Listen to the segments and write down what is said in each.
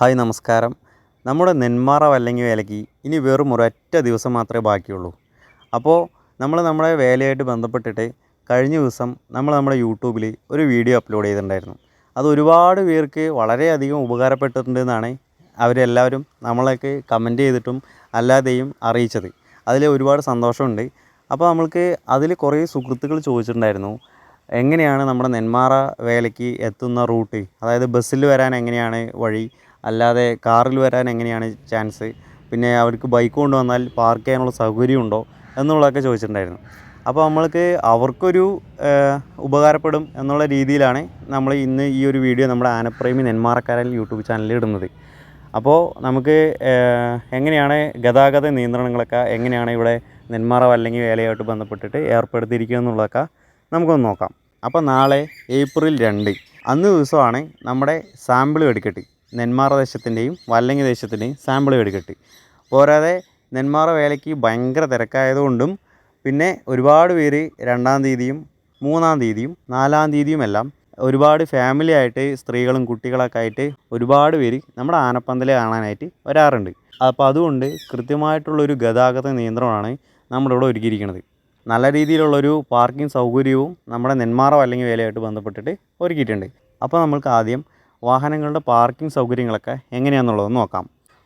Hi നമസ്കാരം. നമ്മുടെ നെന്മാറ വല്ലങ്ങി വേലയ്ക്ക് ഇനി വെറും ഒരൊറ്റ ദിവസം മാത്രമേ ബാക്കിയുള്ളൂ. അപ്പോൾ നമ്മൾ നമ്മുടെ വേലയായിട്ട് ബന്ധപ്പെട്ടിട്ട് കഴിഞ്ഞ ദിവസം നമ്മൾ നമ്മുടെ യൂട്യൂബിൽ ഒരു വീഡിയോ അപ്ലോഡ് ചെയ്തിട്ടുണ്ടായിരുന്നു. അത് ഒരുപാട് പേർക്ക് വളരെയധികം ഉപകാരപ്പെട്ടിട്ടുണ്ടെന്നാണ് അവരെല്ലാവരും നമ്മളൊക്കെ കമന്റ് ചെയ്തിട്ടും അല്ലാതെയും അറിയിച്ചത്. അതിൽ ഒരുപാട് സന്തോഷമുണ്ട്. അപ്പോൾ നമ്മൾക്ക് അതിൽ കുറേ സുഹൃത്തുക്കൾ ചോദിച്ചിട്ടുണ്ടായിരുന്നു എങ്ങനെയാണ് നമ്മുടെ നെന്മാറ വേലയ്ക്ക് എത്തുന്ന റൂട്ട്? അതായത് ബസ്സിൽ വരാൻ എങ്ങനെയാണ് വഴി? അല്ലാതെ കാറിൽ വരാൻ എങ്ങനെയാണ് ചാൻസ്? പിന്നെ അവർക്ക് ബൈക്ക് കൊണ്ടുവന്നാൽ പാർക്ക് ചെയ്യാനുള്ള സൗകര്യമുണ്ടോ എന്നുള്ളതൊക്കെ ചോദിച്ചിട്ടുണ്ടായിരുന്നു. അപ്പോൾ നമ്മൾക്ക് അവർക്കൊരു ഉപകാരപ്പെടും എന്നുള്ള രീതിയിലാണ് നമ്മൾ ഇന്ന് ഈ ഒരു വീഡിയോ നമ്മുടെ ആനപ്രേമി നെന്മാറക്കാരൻ യൂട്യൂബ് ചാനലിൽ ഇടുന്നത്. അപ്പോൾ നമുക്ക് എങ്ങനെയാണ് ഗതാഗത നിയന്ത്രണങ്ങളൊക്കെ എങ്ങനെയാണ് ഇവിടെ നെന്മാറ അല്ലെങ്കിൽ വേലയായിട്ട് ബന്ധപ്പെട്ടിട്ട് ഏർപ്പെടുത്തിയിരിക്കുക എന്നുള്ളതൊക്കെ നമുക്കൊന്ന് നോക്കാം. അപ്പോൾ നാളെ ഏപ്രിൽ രണ്ട് അന്ന് ദിവസമാണ് നമ്മുടെ സാമ്പിൾ വെടിക്കെട്ട്. നെന്മാറ ദേശത്തിന്റെയും വല്ലങ്ങി ദേശത്തിന്റെയും സാമ്പിൾ വെടിക്കെട്ട്. പോരാതെ നെന്മാറ വേലയ്ക്ക് ഭയങ്കര തിരക്കായതുകൊണ്ടും പിന്നെ ഒരുപാട് പേര് രണ്ടാം തീയതിയും മൂന്നാം തീയതിയും നാലാം തീയതിയും എല്ലാം ഒരുപാട് ഫാമിലി ആയിട്ട് സ്ത്രീകളും കുട്ടികളൊക്കെ ആയിട്ട് ഒരുപാട് പേര് നമ്മുടെ ആനപ്പന്തൽ കാണാനായിട്ട് വരാറുണ്ട്. അപ്പോൾ അതുകൊണ്ട് കൃത്യമായിട്ടുള്ളൊരു ഗതാഗത നിയന്ത്രണമാണ് നമ്മുടെ ഇവിടെ ഒരുക്കിയിരിക്കുന്നത്. നല്ല രീതിയിലുള്ളൊരു പാർക്കിംഗ് സൗകര്യവും നമ്മുടെ നെന്മാറ അല്ലെങ്കിൽ വേലയായിട്ട് ബന്ധപ്പെട്ടിട്ട് ഒരുക്കിയിട്ടുണ്ട്. അപ്പോൾ നമ്മൾക്ക് ആദ്യം വാഹനങ്ങളുടെ പാർക്കിംഗ് സൗകര്യങ്ങളൊക്കെ എങ്ങനെയാണെന്നുള്ളത് നോക്കാം.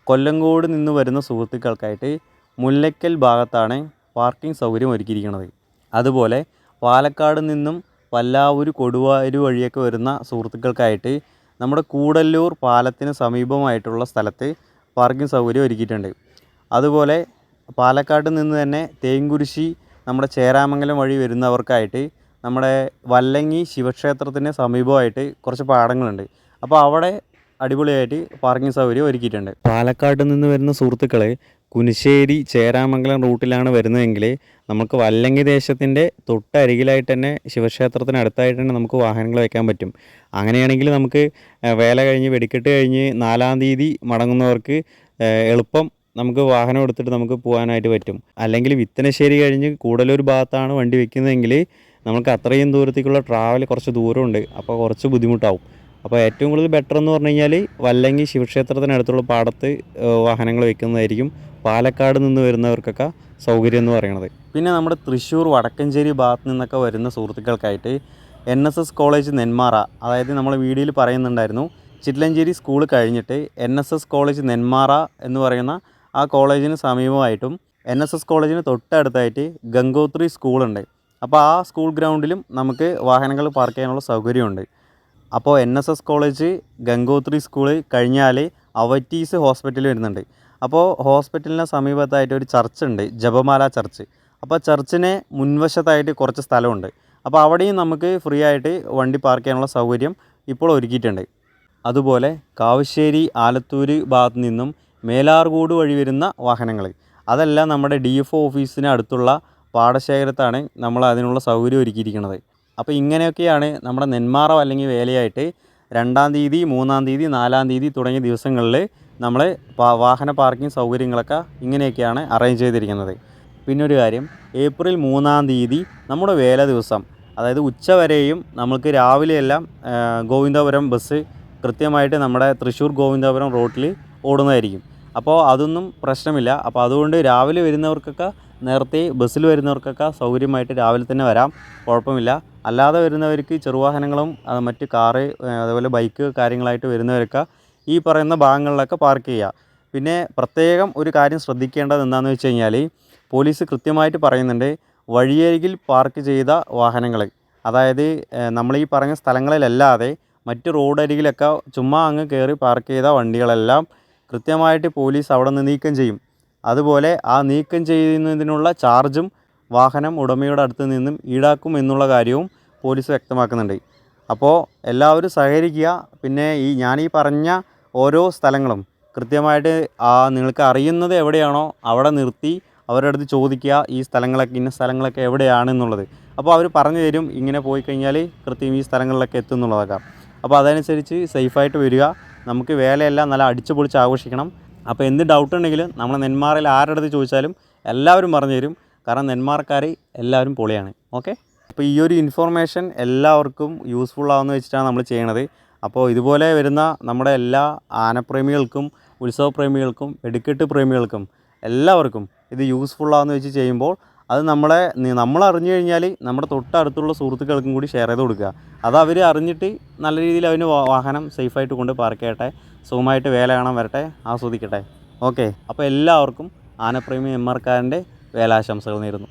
കൊല്ലങ്കോട് നിന്ന് വരുന്ന സുഹൃത്തുക്കൾക്കായിട്ട് മുല്ലയ്ക്കൽ ഭാഗത്താണ് പാർക്കിംഗ് സൗകര്യം ഒരുക്കിയിരിക്കുന്നത്. അതുപോലെ പാലക്കാട് നിന്നും വല്ലാവൂർ കൊടുവായൂർ വഴിയൊക്കെ വരുന്ന സുഹൃത്തുക്കൾക്കായിട്ട് നമ്മുടെ കൂടല്ലൂർ പാലത്തിന് സമീപമായിട്ടുള്ള സ്ഥലത്ത് പാർക്കിംഗ് സൗകര്യം ഒരുക്കിയിട്ടുണ്ട്. അതുപോലെ പാലക്കാട് നിന്ന് തന്നെ തേങ്കുരിശി നമ്മുടെ ചേരാമംഗലം വഴി വരുന്നവർക്കായിട്ട് നമ്മുടെ വല്ലങ്ങി ശിവക്ഷേത്രത്തിന് സമീപമായിട്ട് കുറച്ച് പാടങ്ങളുണ്ട്. അപ്പോൾ അവിടെ അടിപൊളിയായിട്ട് പാർക്കിംഗ് സൗകര്യം ഒരുക്കിയിട്ടുണ്ട്. പാലക്കാട് നിന്ന് വരുന്ന സുഹൃത്തുക്കളെ കുനിശ്ശേരി ചേരാമംഗലം റൂട്ടിലാണ് വരുന്നതെങ്കിൽ നമുക്ക് വല്ലങ്ങി ദേശത്തിന്റെ തൊട്ടരികിലായിട്ട് തന്നെ ശിവക്ഷേത്രത്തിന് അടുത്തായിട്ട് തന്നെ നമുക്ക് വാഹനങ്ങൾ വയ്ക്കാൻ പറ്റും. അങ്ങനെയാണെങ്കിൽ നമുക്ക് വേല കഴിഞ്ഞ് വെടിക്കെട്ട് കഴിഞ്ഞ് നാലാം തീയതി മടങ്ങുന്നവർക്ക് എളുപ്പം നമുക്ക് വാഹനം എടുത്തിട്ട് നമുക്ക് പോകാനായിട്ട് പറ്റും. അല്ലെങ്കിൽ വിത്തനശ്ശേരി കഴിഞ്ഞ് കൂടലൂർ ഭാഗത്താണ് വണ്ടി വെക്കുന്നതെങ്കിൽ നമുക്ക് അത്രയും ദൂരത്തേക്കുള്ള ട്രാവൽ കുറച്ച് ദൂരമുണ്ട്. അപ്പോൾ കുറച്ച് ബുദ്ധിമുട്ടാവും. അപ്പോൾ ഏറ്റവും കൂടുതൽ ബെറ്റർ എന്ന് പറഞ്ഞു കഴിഞ്ഞാൽ വല്ലങ്ങി ശിവക്ഷേത്രത്തിനടുത്തുള്ള പാടത്ത് വാഹനങ്ങൾ വെക്കുന്നതായിരിക്കും പാലക്കാട് നിന്ന് വരുന്നവർക്കൊക്കെ സൗകര്യം എന്ന് പറയുന്നത് പിന്നെ നമ്മുടെ തൃശ്ശൂർ വടക്കഞ്ചേരി ഭാഗത്ത് നിന്നൊക്കെ വരുന്ന സുഹൃത്തുക്കൾക്കായിട്ട് N S S college Nenmara അതായത് നമ്മൾ വീഡിയോയിൽ പറയുന്നുണ്ടായിരുന്നു ചിറ്റലഞ്ചേരി സ്കൂൾ കഴിഞ്ഞിട്ട് N S S college Nenmara എന്ന് പറയുന്ന ആ കോളേജിന് സമീപമായിട്ടും എൻ എസ് എസ് കോളേജിന് തൊട്ടടുത്തായിട്ട് ഗംഗോത്രി സ്കൂളുണ്ട്. അപ്പോൾ ആ സ്കൂൾ ഗ്രൗണ്ടിലും നമുക്ക് വാഹനങ്ങൾ പാർക്ക് ചെയ്യാനുള്ള സൗകര്യമുണ്ട്. അപ്പോൾ N S S college Gangothri school കഴിഞ്ഞാൽ അവറ്റീസ് ഹോസ്പിറ്റൽ വരുന്നുണ്ട്. അപ്പോൾ ഹോസ്പിറ്റലിന് സമീപത്തായിട്ട് ഒരു ചർച്ച് ഉണ്ട് ജപമാല ചർച്ച്. അപ്പോൾ ചർച്ചിന് മുൻവശത്തായിട്ട് കുറച്ച് സ്ഥലമുണ്ട്. അപ്പോൾ അവിടെയും നമുക്ക് ഫ്രീ ആയിട്ട് വണ്ടി പാർക്ക് ചെയ്യാനുള്ള സൗകര്യം ഇപ്പോൾ ഒരുക്കിയിട്ടുണ്ട്. അതുപോലെ കാവശ്ശേരി ആലത്തൂർ ഭാഗത്തു നിന്നും മേലാർകോട് വഴി വരുന്ന വാഹനങ്ങൾ അതെല്ലാം നമ്മുടെ ഡി എഫ് ഒ ഓഫീസിന് അടുത്തുള്ള പാടശേഖരത്താണ് നമ്മൾ അതിനുള്ള സൗകര്യം ഒരുക്കിയിരിക്കുന്നത്. അപ്പോൾ ഇങ്ങനെയൊക്കെയാണ് നമ്മുടെ നെന്മാറ അല്ലെങ്കിൽ വേലയായിട്ട് രണ്ടാം തീയതി മൂന്നാം തീയതി നാലാം തീയതി തുടങ്ങിയ ദിവസങ്ങളിൽ നമ്മൾ വാഹന പാർക്കിംഗ് സൗകര്യങ്ങളൊക്കെ ഇങ്ങനെയൊക്കെയാണ് അറേഞ്ച് ചെയ്തിരിക്കുന്നത്. പിന്നെ ഒരു കാര്യം ഏപ്രിൽ മൂന്നാം തീയതി നമ്മുടെ വേല ദിവസം. അതായത് ഉച്ച വരെയും നമുക്ക് രാവിലെയെല്ലാം ഗോവിന്ദപുരം ബസ് കൃത്യമായിട്ട് നമ്മുടെ തൃശ്ശൂർ ഗോവിന്ദപുരം റോട്ടിൽ ഓടുന്നതായിരിക്കും. അപ്പോൾ അതൊന്നും പ്രശ്നമില്ല. അപ്പോൾ അതുകൊണ്ട് രാവിലെ വരുന്നവർക്കൊക്കെ നേരത്തെ ബസ്സിൽ വരുന്നവർക്കൊക്കെ സൗകര്യമായിട്ട് രാവിലെ തന്നെ വരാം. കുഴപ്പമില്ല. അല്ലാതെ വരുന്നവർക്ക് ചെറുവാഹനങ്ങളും മറ്റ് കാറ് അതുപോലെ ബൈക്ക് കാര്യങ്ങളായിട്ട് വരുന്നവരൊക്കെ ഈ പറയുന്ന ഭാഗങ്ങളിലൊക്കെ പാർക്ക് ചെയ്യുക. പിന്നെ പ്രത്യേകം ഒരു കാര്യം ശ്രദ്ധിക്കേണ്ടത് എന്താണെന്ന് വെച്ച് കഴിഞ്ഞാൽ പോലീസ് കൃത്യമായിട്ട് പറയുന്നുണ്ട് വഴിയരികിൽ പാർക്ക് ചെയ്ത വാഹനങ്ങൾ അതായത് നമ്മൾ ഈ പറഞ്ഞ സ്ഥലങ്ങളിലല്ലാതെ മറ്റ് റോഡരികിലൊക്കെ ചുമ്മാ അങ്ങ് കയറി പാർക്ക് ചെയ്ത വണ്ടികളെല്ലാം കൃത്യമായിട്ട് പോലീസ് അവിടെ നിന്ന് നീക്കം ചെയ്യും. അതുപോലെ ആ നീക്കം ചെയ്യുന്നതിനുള്ള ചാർജും വാഹനം ഉടമയുടെ അടുത്ത് നിന്നും ഈടാക്കും എന്നുള്ള കാര്യവും പോലീസ് വ്യക്തമാക്കുന്നുണ്ട്. അപ്പോൾ എല്ലാവരും സഹകരിക്കുക. പിന്നെ ഈ ഞാനീ പറഞ്ഞ ഓരോ സ്ഥലങ്ങളും കൃത്യമായിട്ട് ആ നിങ്ങൾക്ക് അറിയുന്നത് എവിടെയാണോ അവിടെ നിർത്തി അവരുടെ അടുത്ത് ചോദിക്കുക ഈ സ്ഥലങ്ങളൊക്കെ ഇന്ന സ്ഥലങ്ങളൊക്കെ എവിടെയാണെന്നുള്ളത് അപ്പോൾ അവർ പറഞ്ഞു തരും. ഇങ്ങനെ പോയി കഴിഞ്ഞാൽ കൃത്യം ഈ സ്ഥലങ്ങളിലൊക്കെ എത്തും എന്നുള്ളതൊക്കെ. അപ്പോൾ അതനുസരിച്ച് സേഫായിട്ട് വരിക. നമുക്ക് വേലയെല്ലാം നല്ല അടിച്ചു പൊളിച്ച് ആഘോഷിക്കണം. അപ്പോൾ എന്ത് ഡൗട്ട് ഉണ്ടെങ്കിലും നമ്മൾ നെന്മാറയിൽ ആരുടെ അടുത്ത് ചോദിച്ചാലും എല്ലാവരും പറഞ്ഞു തരും. കാരണം നെന്മാർക്കാർ എല്ലാവരും പൊളിയാണ്. ഓക്കെ അപ്പോൾ ഈ ഒരു ഇൻഫോർമേഷൻ എല്ലാവർക്കും യൂസ്ഫുൾ ആവുമെന്ന് വെച്ചിട്ടാണ് നമ്മൾ ചെയ്യണത്. അപ്പോൾ ഇതുപോലെ വരുന്ന നമ്മുടെ എല്ലാ ആനപ്രേമികൾക്കും ഉത്സവപ്രേമികൾക്കും വെടിക്കെട്ട് പ്രേമികൾക്കും എല്ലാവർക്കും ഇത് യൂസ്ഫുള്ളാന്ന് വെച്ച് ചെയ്യുമ്പോൾ അത് നമ്മളെ നമ്മൾ അറിഞ്ഞു കഴിഞ്ഞാൽ നമ്മുടെ തൊട്ടടുത്തുള്ള സുഹൃത്തുക്കൾക്കും കൂടി ഷെയർ ചെയ്ത് കൊടുക്കുക. അത് അവർ അറിഞ്ഞിട്ട് നല്ല രീതിയിൽ അവന് വാഹനം സേഫായിട്ട് കൊണ്ട് പാർക്ക് ചെയ്യട്ടെ സുഖമായിട്ട് വേല കാണാൻ വരട്ടെ ആസ്വദിക്കട്ടെ. ഓക്കെ അപ്പോൾ എല്ലാവർക്കും ആനപ്രേമി എം ആർക്കാരന്റെ വേലാശംസകൾ നേരുന്നു.